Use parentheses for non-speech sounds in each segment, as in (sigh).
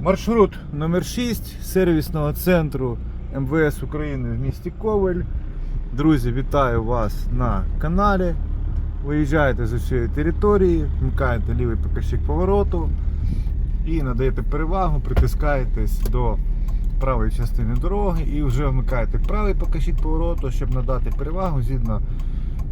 Маршрут номер 6 сервісного центру МВС України в місті Ковель. Друзі, вітаю вас на каналі. Виїжджаєте з усієї території, вмикаєте лівий показчик повороту і надаєте перевагу, притискаєтесь до правої частини дороги і вже вмикаєте правий показчик повороту, щоб надати перевагу згідно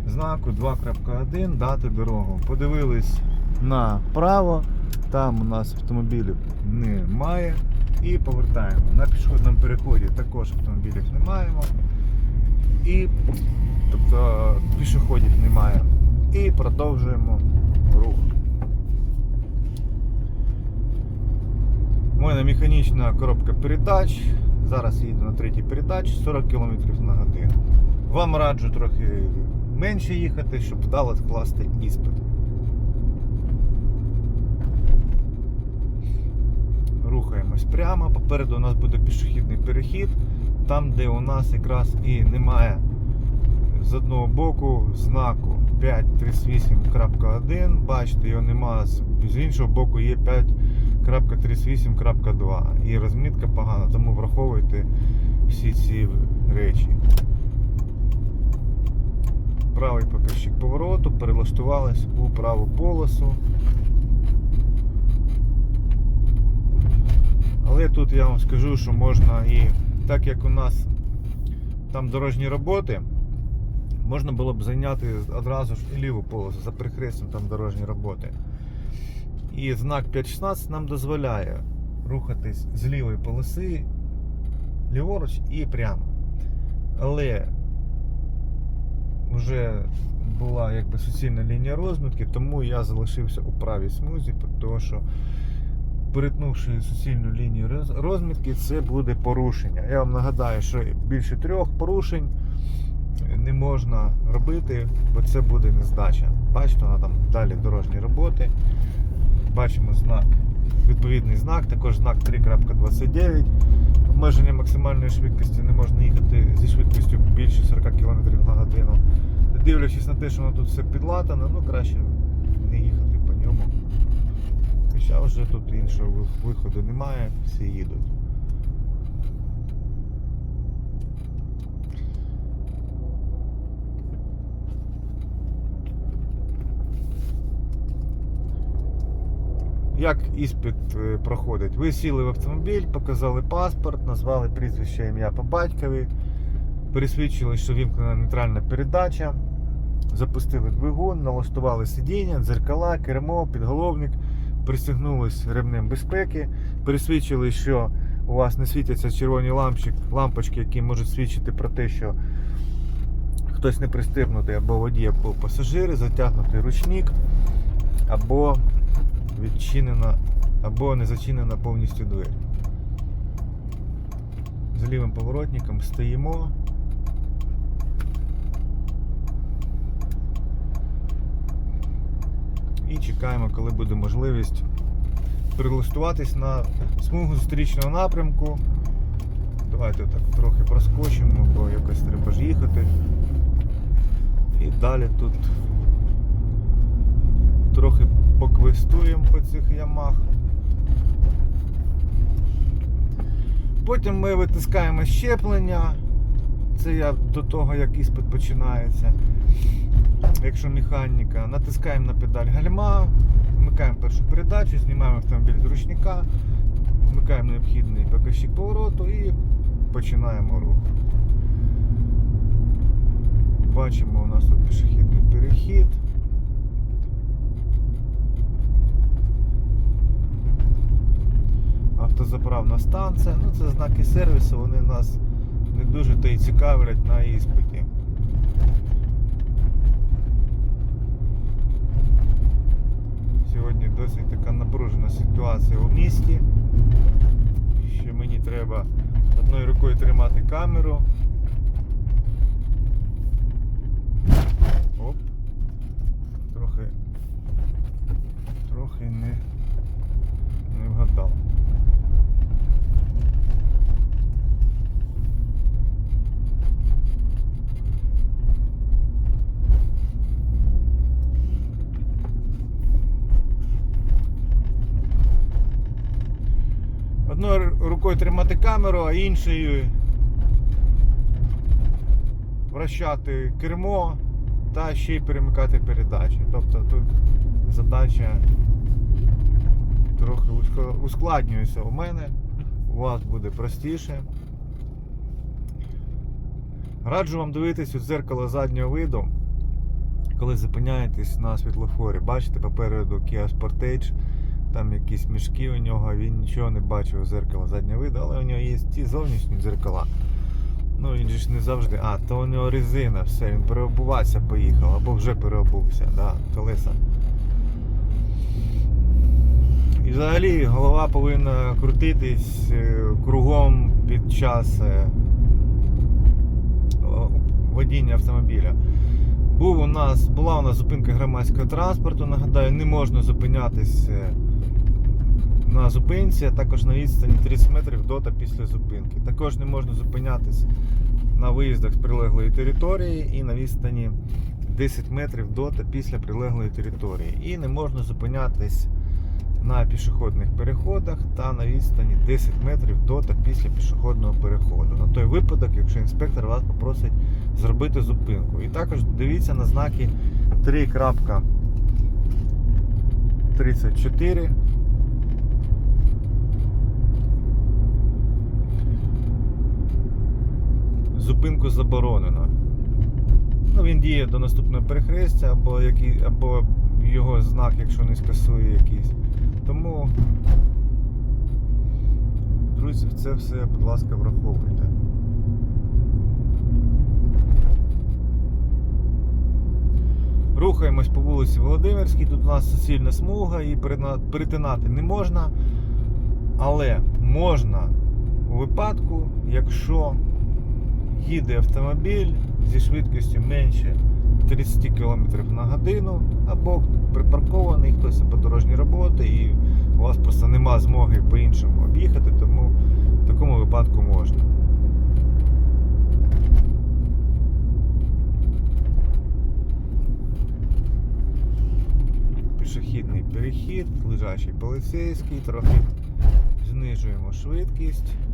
знаку 2.1 дати дорогу. Подивились направо, там у нас автомобілів немає. І повертаємо. На пішохідному переході також автомобілів не маємо. І тобто пішоходів немає. І продовжуємо рух. У мене механічна коробка передач. Зараз їду на третій передач 40 км на годину. Вам раджу трохи менше їхати, щоб вдало скласти іспит. Рухаємось прямо. Попереду у нас буде пішохідний перехід, там, де у нас якраз і немає з одного боку знаку 538.1. Бачите, його немає, з з іншого боку є 5.38.2. І розмітка погана, тому враховуйте всі ці речі. Правий показчик повороту, перелаштувались у праву полосу. Тут я вам скажу, що можна і так як у нас там дорожні роботи, можна було б зайняти одразу ж і ліву полосу за перехрестям там дорожні роботи. І знак 5.16 нам дозволяє рухатись з лівої полоси ліворуч і прямо. Але вже була якби суцільна лінія розмітки, тому я залишився у правій смузі, тому що перетнувши суцільну лінію розмітки, це буде порушення. Я вам нагадаю, що більше трьох порушень не можна робити, бо це буде нездача. Бачите, вона там далі дорожні роботи. Бачимо знак, відповідний знак, також знак 3.29. Обмеження максимальної швидкості не можна їхати зі швидкістю більше 40 км на годину. Дивлячись на те, що воно тут все підлатане, ну краще не їхати по ньому. Хоча вже тут іншого виходу немає, всі їдуть. Як іспит е, проходить? Ви сіли в автомобіль, показали паспорт, назвали прізвище ім'я по батькові, пересвідчили, що вімкнена нейтральна передача, запустили двигун, налаштували сидіння, дзеркала, кермо, підголовник, пристегнулись ремнем безпеки, пересвідчили, що у вас не світяться червоні лампочки, лампочки, які можуть свідчити про те, що хтось не пристебнутий або водій, або пасажири, затягнутий ручник, або відчинена або не зачинена повністю двері. З лівим поворотником стоїмо. І чекаємо, коли буде можливість прилаштуватись на смугу зустрічного напрямку. Давайте так трохи проскочимо, бо якось треба ж їхати. І далі тут трохи поквестуємо по цих ямах. Потім ми витискаємо щеплення. Це я до того, як іспит починається. Якщо механіка, натискаємо на педаль гальма, вмикаємо першу передачу, знімаємо автомобіль з ручника, вмикаємо необхідний показчик повороту і починаємо рух. Бачимо, у нас тут пішохідний перехід. автозаправна станція. Ну, це знаки сервісу, вони нас не дуже та й цікавлять на іспиті. Досить така напружена ситуація у місті. Що мені треба одною рукою тримати камеру. Оп. Трохи. Трохи не, вгадав. одною рукою тримати камеру, а іншою вращати кермо та ще й перемикати передачі. Тобто тут задача трохи ускладнюється у мене, у вас буде простіше. Раджу вам дивитись у дзеркало заднього виду, коли зупиняєтесь на світлофорі. Бачите попереду Kia Sportage, там якісь мішки у нього, він нічого не бачив у зеркало заднього виду, але у нього є ті зовнішні дзеркала. Ну він же ж не завжди. А, то у нього резина, все, він переобуватися поїхав, або вже переобувся, да, колеса. І взагалі голова повинна крутитись е, кругом під час е, водіння автомобіля. Був у нас, була у нас зупинка громадського транспорту. Нагадаю, не можна зупинятись е, на зупинці, а також на відстані 30 метрів до та після зупинки. Також не можна зупинятись на виїздах з прилеглої території і на відстані 10 метрів до та після прилеглої території. І не можна зупинятись на пішохідних переходах та на відстані 10 метрів до та після пішохідного переходу. На той випадок, якщо інспектор вас попросить зробити зупинку. І також дивіться на знаки 3.34. Зупинку заборонено. Ну, він діє до наступного перехрестя, або, який, або його знак, якщо не скасує якийсь. Тому, друзі, це все, будь ласка, враховуйте. Рухаємось по вулиці Володимирській. Тут у нас суцільна смуга, її перетинати не можна. Але можна у випадку, якщо їде автомобіль зі швидкістю менше 30 км на годину, або припаркований хтось по дорожній роботи, і у вас просто нема змоги по-іншому об'їхати, тому в такому випадку можна. Пішохідний перехід, лежачий поліцейський, трохи знижуємо швидкість.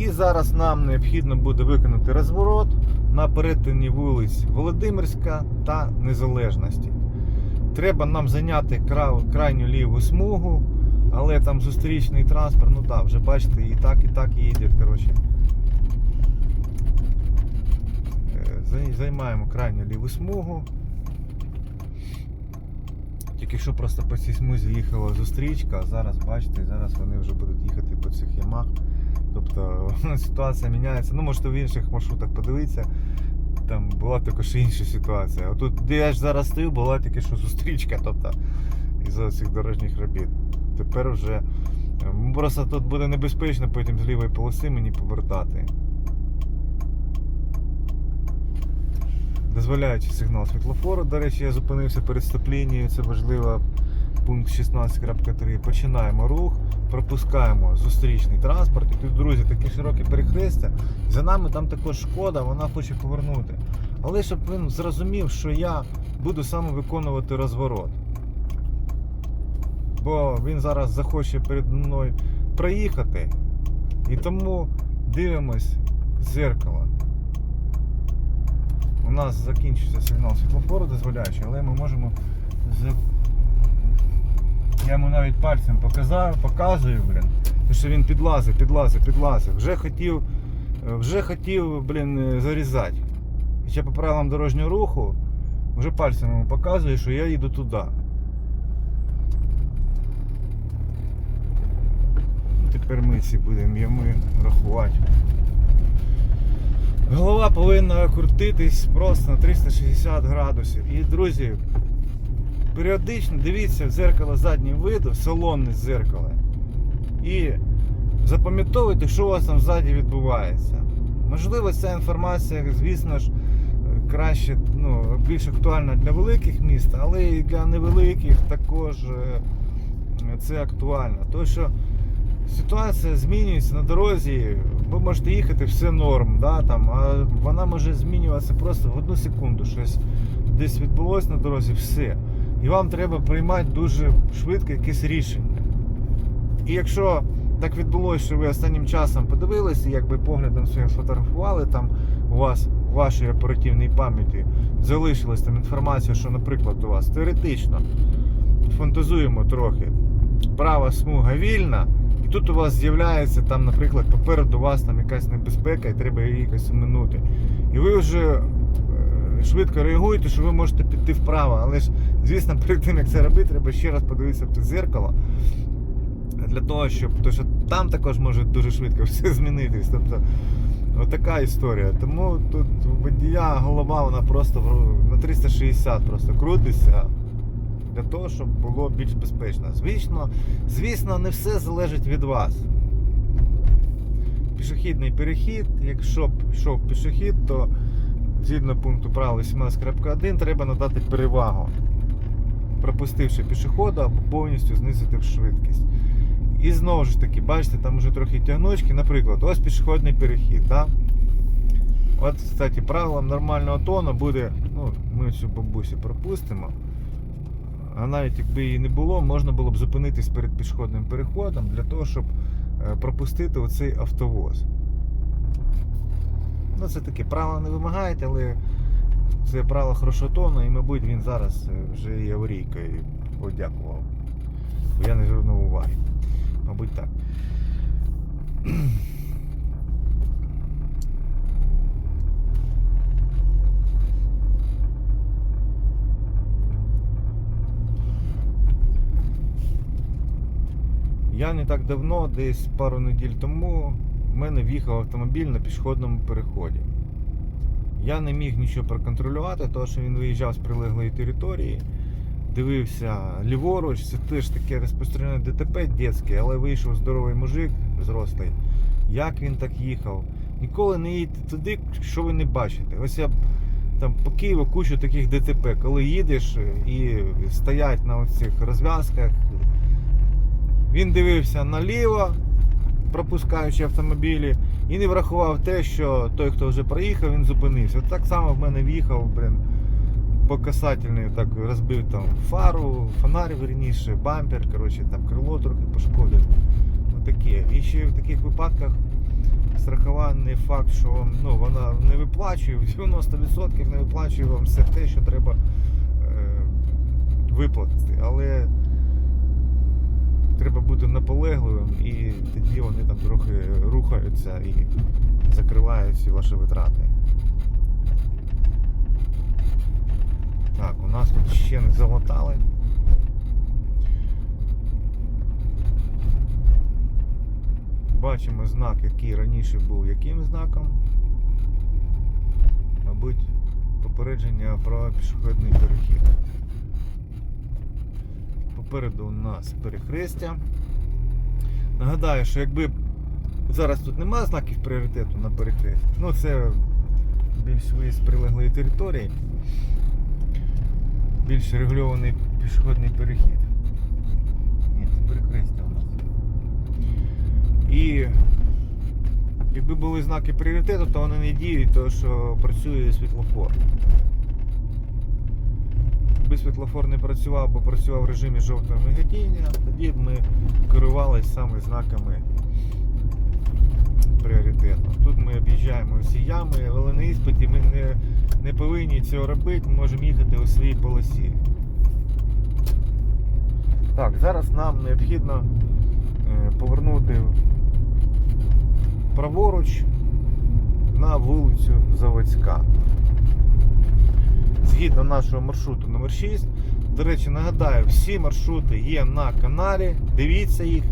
І зараз нам необхідно буде виконати розворот на перетині вулиць Володимирська та Незалежності. Треба нам зайняти кра- крайню ліву смугу, але там зустрічний транспорт, ну так, вже бачите, і так, і так їде. Коротше. Е, Займаємо крайню ліву смугу. Тільки що просто по цій смузі їхала зустрічка, а зараз бачите, зараз вони вже будуть їхати по цих ямах. Тобто (laughs) ситуація міняється. Ну, можете в інших маршрутах подивитися. Там була також інша ситуація. А тут, де я ж зараз стою, була тільки що зустрічка, тобто із цих дорожніх робіт. Тепер вже просто тут буде небезпечно потім з лівої полоси мені повертати. Дозволяючи сигнал світлофору, до речі, я зупинився перед стоп-лінією, це важливо. Пункт 16.3. Починаємо рух, пропускаємо зустрічний транспорт. І тут, друзі, таке широке перехрестя. За нами там також шкода, вона хоче повернути. Але щоб він зрозумів, що я буду саме виконувати розворот. Бо він зараз захоче перед мною проїхати. І тому дивимось зеркало. У нас закінчується сигнал світлофору дозволяючий, але ми можемо я йому навіть пальцем показав, показую, блін. тому Що він підлазив, підлазив, підлазив. Вже хотів, вже хотів, блін, е, зарізати. Хоча по правилам дорожнього руху вже пальцем йому показую, що я їду туди. Ну, Тепер ми ці будемо йому рахувати. Голова повинна крутитись просто на 360 градусів. І, друзі, періодично дивіться в зеркало заднього виду, салонне зеркало. І запам'ятовуйте, що у вас там ззаді відбувається. Можливо, ця інформація, звісно ж, краще, ну, більш актуальна для великих міст, але і для невеликих також е, це актуально. Тому що ситуація змінюється на дорозі, ви можете їхати, все норм, да, там, а вона може змінюватися просто в одну секунду. Щось десь відбулося на дорозі, все. І вам треба приймати дуже швидко якесь рішення. І якщо так відбулося, що ви останнім часом подивилися, якби поглядом своїм сфотографували, там у вас в вашій оперативній пам'яті залишилась там інформація, що, наприклад, у вас теоретично фантазуємо трохи, права смуга вільна, і тут у вас з'являється там, наприклад, попереду вас там якась небезпека, і треба її якось оминути. І ви вже швидко реагуєте, що ви можете піти вправо. Але ж, звісно, перед тим як це робити, треба ще раз подивитися в зеркало. Для того, щоб тому що там також може дуже швидко (laughs) все змінитись. Тобто, отака історія. Тому тут водія голова вона просто на 360 просто крутиться для того, щоб було більш безпечно. Звісно, звісно, не все залежить від вас. Пішохідний перехід, якщо б йшов пішохід, то згідно пункту правил 18.1 треба надати перевагу, пропустивши пішохода або повністю знизити швидкість. І знову ж таки, бачите, там вже трохи тягнучки. Наприклад, ось пішохідний перехід. Да? От, кстати, правилом нормального тону буде, ну, ми цю бабусю пропустимо. А навіть якби її не було, можна було б зупинитись перед пішохідним переходом для того, щоб е, пропустити оцей автовоз. Ну, це таке правило не вимагають, але це правило хорошого і, мабуть, він зараз е, вже і аварійкою подякував. Бо я не звернув уваги. Мабуть, так. Я не так давно, десь пару неділь тому, мене в'їхав автомобіль на пішохідному переході. Я не міг нічого проконтролювати, тому що він виїжджав з прилеглої території, дивився ліворуч, це теж таке розпространене ДТП дитяче, але вийшов здоровий мужик, зрослий. Як він так їхав? Ніколи не їдьте туди, що ви не бачите. Ось я там по Києву кучу таких ДТП, коли їдеш і стоять на цих розв'язках. Він дивився наліво, пропускаючи автомобілі, і не врахував те, що той, хто вже проїхав, він зупинився. Так само в мене в'їхав, блин, по касательній, так розбив там фару, фонарь верніше, бампер, коротше, там крило трохи пошкодив. Отаке. І ще в таких випадках страхова не факт, що ну, вона не виплачує, в 90% не виплачує вам все те, що треба е, виплатити. Але треба бути наполегливим і тоді вони там трохи рухаються і закривають всі ваші витрати. Так, у нас тут ще не замотали. Бачимо знак, який раніше був яким знаком. Мабуть, попередження про пішохідний перехід. Попереду у нас перехрестя. Нагадаю, що якби зараз тут немає знаків пріоритету на перехресті, ну це більш виїзд з прилеглої території, більш регульований пішохідний перехід. Ні, це перехрестя у нас. І якби були знаки пріоритету, то вони не діють, тому що працює світлофор. Якби світлофор не працював, бо працював в режимі жовтого миготіння, тоді б ми керувалися саме знаками пріоритету. Тут ми об'їжджаємо всі ями, але на іспиті ми не, не повинні цього робити, ми можемо їхати у своїй полосі. Так, зараз нам необхідно е, повернути праворуч на вулицю Заводська. Згідно нашого маршруту номер 6 До речі, нагадаю, всі маршрути є на каналі. Дивіться їх.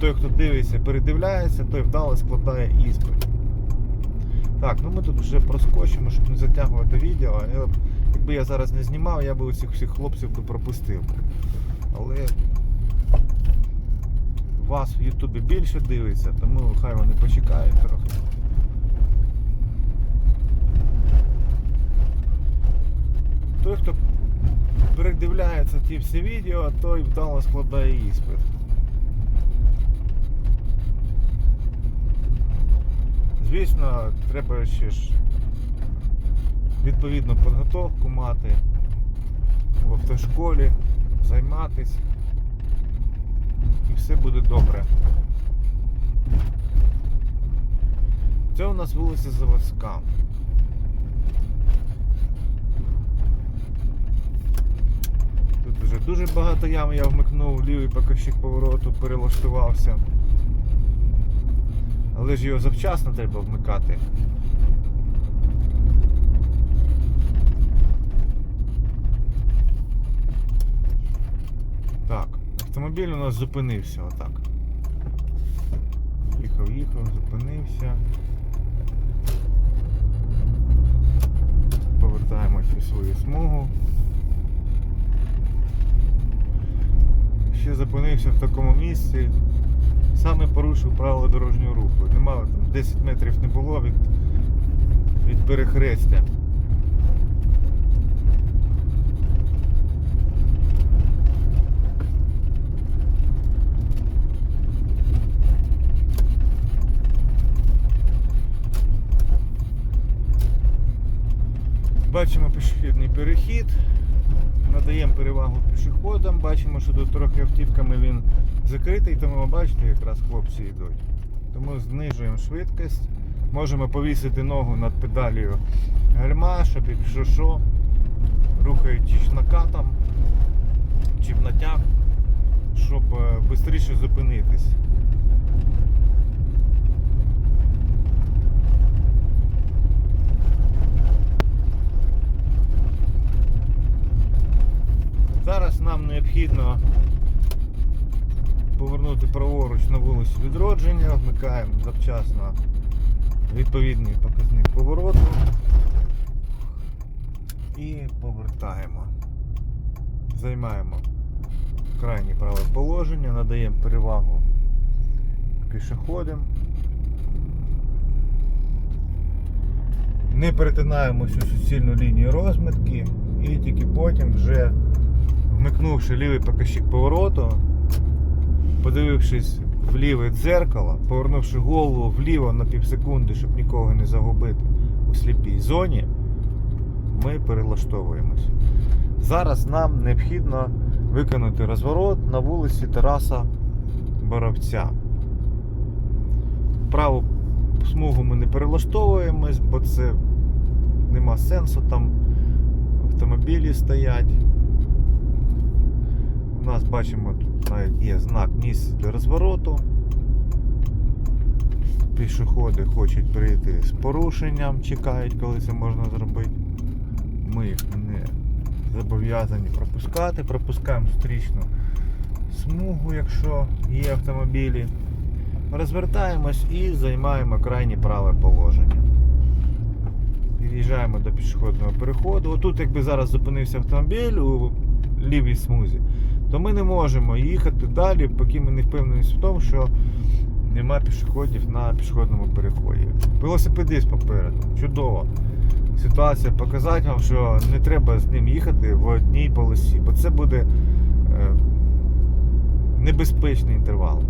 Той, хто дивиться, передивляється, той вдало складає іспит. Так, ну ми тут вже проскочимо, щоб не затягувати відео. Я, якби я зараз не знімав, я би цих всіх хлопців би пропустив. Але вас в Ютубі більше дивиться, тому хай вони почекають трохи. Той, хто передивляється ті всі відео, той вдало складає іспит. Звісно, треба ще ж відповідну підготовку мати. в автошколі, займатись. І все буде добре. Це у нас вулиця Заводська. Тут вже дуже багато ям, я вмикнув лівий покажчик повороту, перелаштувався. Але ж його завчасно треба вмикати. Так, автомобіль у нас зупинився отак. Їхав, їхав, зупинився. Повертаємось у свою смугу. Ще зупинився в такому місці. Саме порушив правила дорожнього руху. Немало там 10 метрів не було від, від перехрестя. Бачимо пішохідний перехід, надаємо перевагу пішоходам, бачимо, що тут трохи автівками він закритий, тому бачите, якраз хлопці йдуть. Тому знижуємо швидкість. Можемо повісити ногу над педалію гальма, щоб якщо що, рухаючись накатом чи в натяг, щоб швидше зупинитись. Зараз нам необхідно повернути праворуч на вулицю відродження, вмикаємо завчасно відповідний показник повороту і повертаємо. Займаємо крайнє праве положення, надаємо перевагу пішоходам. Не перетинаємо цю суцільну лінію розмітки і тільки потім вже вмикнувши лівий показчик повороту, подивившись в ліве дзеркало, повернувши голову вліво на півсекунди, щоб нікого не загубити у сліпій зоні, ми перелаштовуємось. Зараз нам необхідно виконати розворот на вулиці Тараса Боровця. Праву смугу ми не перелаштовуємось, бо це нема сенсу, там автомобілі стоять. У нас бачимо, навіть є знак місце для розвороту. Пішоходи хочуть прийти з порушенням, чекають, коли це можна зробити. Ми їх не зобов'язані пропускати, пропускаємо зустрічну смугу, якщо є автомобілі. Розвертаємось і займаємо крайнє праве положення. Під'їжджаємо до пішохідного переходу. Отут, якби зараз зупинився автомобіль у лівій смузі, то ми не можемо їхати далі, поки ми не впевнені в тому, що нема пішоходів на пішохідному переході. Велосипедист попереду. Чудово. Ситуація показати вам, що не треба з ним їхати в одній полосі, бо це буде е, небезпечний інтервал.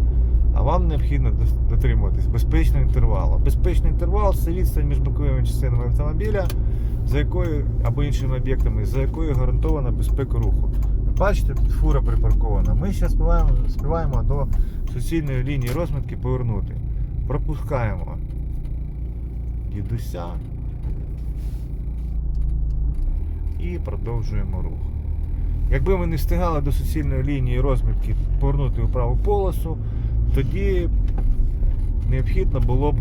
А вам необхідно дотримуватись безпечного інтервалу. Безпечний інтервал це відстань між боковими частинами автомобіля, за якою або іншими об'єктами, за якою гарантована безпека руху. Бачите, фура припаркована. Ми зараз співаємо, співаємо до суцільної лінії розмітки повернути. Пропускаємо дідуся і продовжуємо рух. Якби ми не встигали до суцільної лінії розмітки повернути у праву полосу, тоді необхідно було б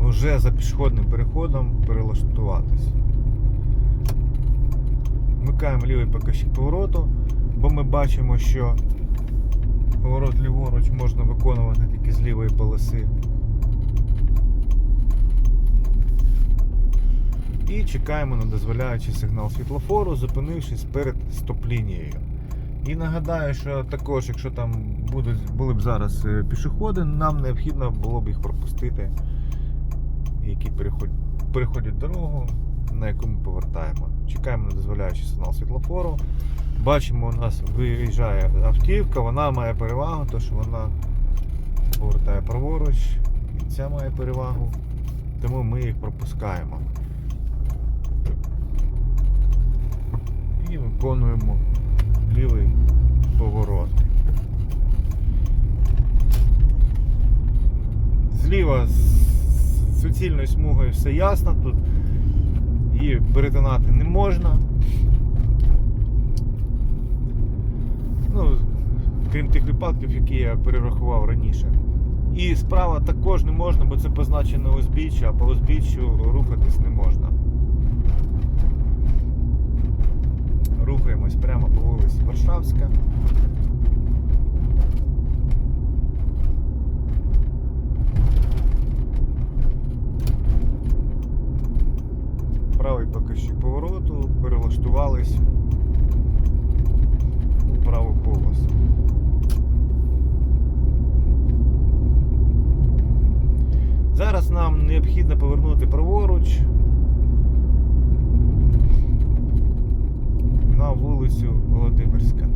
вже за пішохідним переходом перелаштуватись. Вмикаємо лівий покажчик повороту, бо ми бачимо, що поворот ліворуч можна виконувати тільки з лівої полоси. І чекаємо на дозволяючий сигнал світлофору, зупинившись перед стоп-лінією. І нагадаю, що також, якщо там були б зараз е, пішоходи, нам необхідно було б їх пропустити, які переходять дорогу, на яку ми повертаємо. Чекаємо на дозволяючий сигнал світлофору. Бачимо, у нас виїжджає автівка, вона має перевагу, тому що вона повертає праворуч, і ця має перевагу, тому ми їх пропускаємо. І виконуємо лівий поворот. Зліва з суцільною смугою все ясно, тут її перетинати не можна. Ну, крім тих випадків, які я перерахував раніше. І справа також не можна, бо це позначено узбіччя, а по узбіччю рухатись не можна. Рухаємось прямо по вулиці Варшавська. Правий покажчик повороту, перелаштувались у праву полосу. Зараз нам необхідно повернути праворуч на вулицю Володимирська.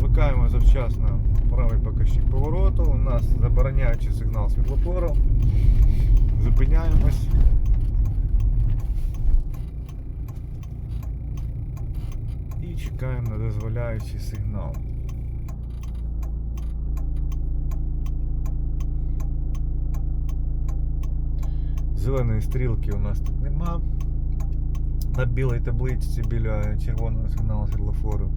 Вмикаємо завчасно правий покажчик повороту. У нас забороняючий сигнал світлофору. Зупиняємось. І чекаємо на дозволяючий сигнал. Зеленої стрілки у нас тут нема. На білій табличці біля червоного сигналу світлофору.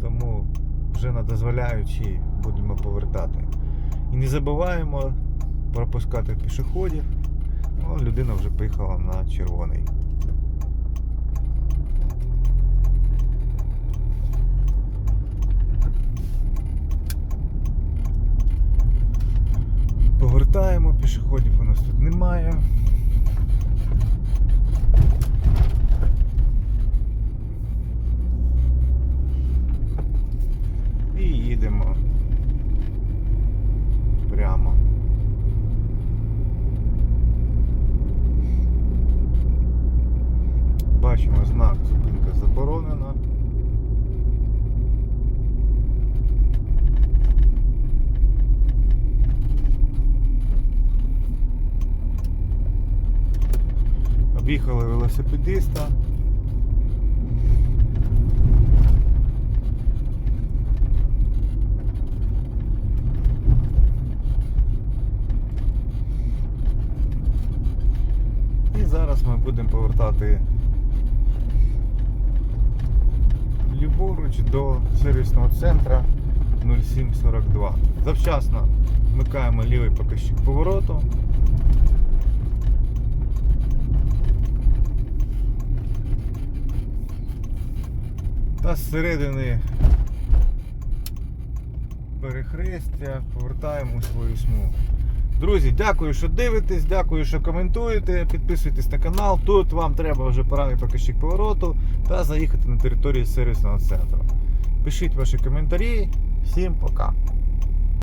Тому вже на дозволяючий будемо повертати. І не забуваємо пропускати пішоходів. О, людина вже поїхала на червоний. Повертаємо, пішоходів у нас тут немає. І їдемо прямо. Бачимо знак зупинка заборонена. Об'їхали велосипедиста. І зараз ми будемо повертати ліворуч до сервісного центру 0742. Завчасно вмикаємо лівий покажчик повороту. Та зсередини перехрестя повертаємо свою смугу. Друзі, дякую, що дивитесь, дякую, що коментуєте. Підписуйтесь на канал. Тут вам треба вже правий покажчик повороту та заїхати на територію сервісного центру. Пишіть ваші коментарі. Всім пока.